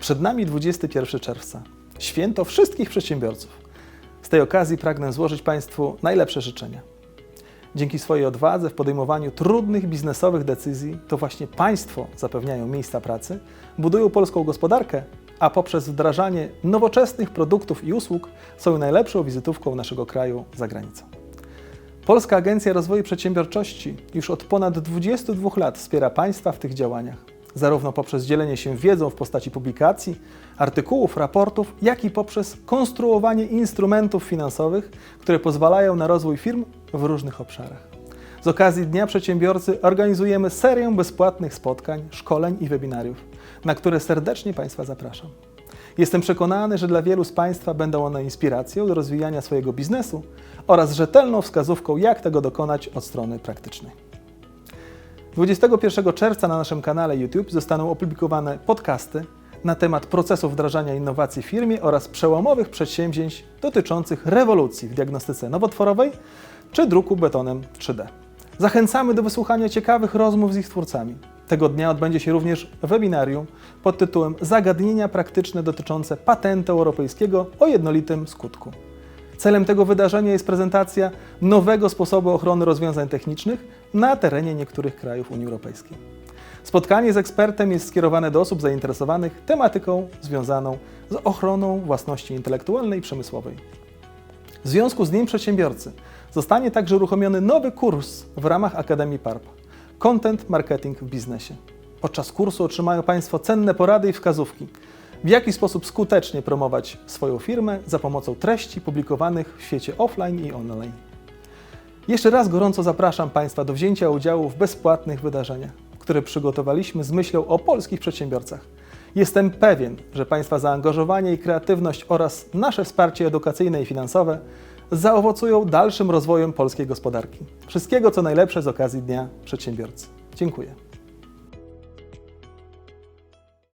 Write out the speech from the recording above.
Przed nami 21 czerwca, święto wszystkich przedsiębiorców. Z tej okazji pragnę złożyć Państwu najlepsze życzenia. Dzięki swojej odwadze w podejmowaniu trudnych biznesowych decyzji, to właśnie Państwo zapewniają miejsca pracy, budują polską gospodarkę, a poprzez wdrażanie nowoczesnych produktów i usług są najlepszą wizytówką naszego kraju za granicą. Polska Agencja Rozwoju Przedsiębiorczości już od ponad 22 lat wspiera państwa w tych działaniach, zarówno poprzez dzielenie się wiedzą w postaci publikacji, artykułów, raportów, jak i poprzez konstruowanie instrumentów finansowych, które pozwalają na rozwój firm w różnych obszarach. Z okazji Dnia Przedsiębiorcy organizujemy serię bezpłatnych spotkań, szkoleń i webinariów, na które serdecznie Państwa zapraszam. Jestem przekonany, że dla wielu z Państwa będą one inspiracją do rozwijania swojego biznesu oraz rzetelną wskazówką, jak tego dokonać od strony praktycznej. 21 czerwca na naszym kanale YouTube zostaną opublikowane podcasty na temat procesu wdrażania innowacji w firmie oraz przełomowych przedsięwzięć dotyczących rewolucji w diagnostyce nowotworowej czy druku betonem 3D. Zachęcamy do wysłuchania ciekawych rozmów z ich twórcami. Tego dnia odbędzie się również webinarium pod tytułem Zagadnienia praktyczne dotyczące patentu europejskiego o jednolitym skutku. Celem tego wydarzenia jest prezentacja nowego sposobu ochrony rozwiązań technicznych na terenie niektórych krajów Unii Europejskiej. Spotkanie z ekspertem jest skierowane do osób zainteresowanych tematyką związaną z ochroną własności intelektualnej i przemysłowej. W związku z Dniem Przedsiębiorcy zostanie także uruchomiony nowy kurs w ramach Akademii PARP Content Marketing w biznesie. Podczas kursu otrzymają Państwo cenne porady i wskazówki, w jaki sposób skutecznie promować swoją firmę za pomocą treści publikowanych w świecie offline i online. Jeszcze raz gorąco zapraszam Państwa do wzięcia udziału w bezpłatnych wydarzeniach, które przygotowaliśmy z myślą o polskich przedsiębiorcach. Jestem pewien, że Państwa zaangażowanie i kreatywność oraz nasze wsparcie edukacyjne i finansowe zaowocują dalszym rozwojem polskiej gospodarki. Wszystkiego co najlepsze z okazji Dnia Przedsiębiorcy. Dziękuję.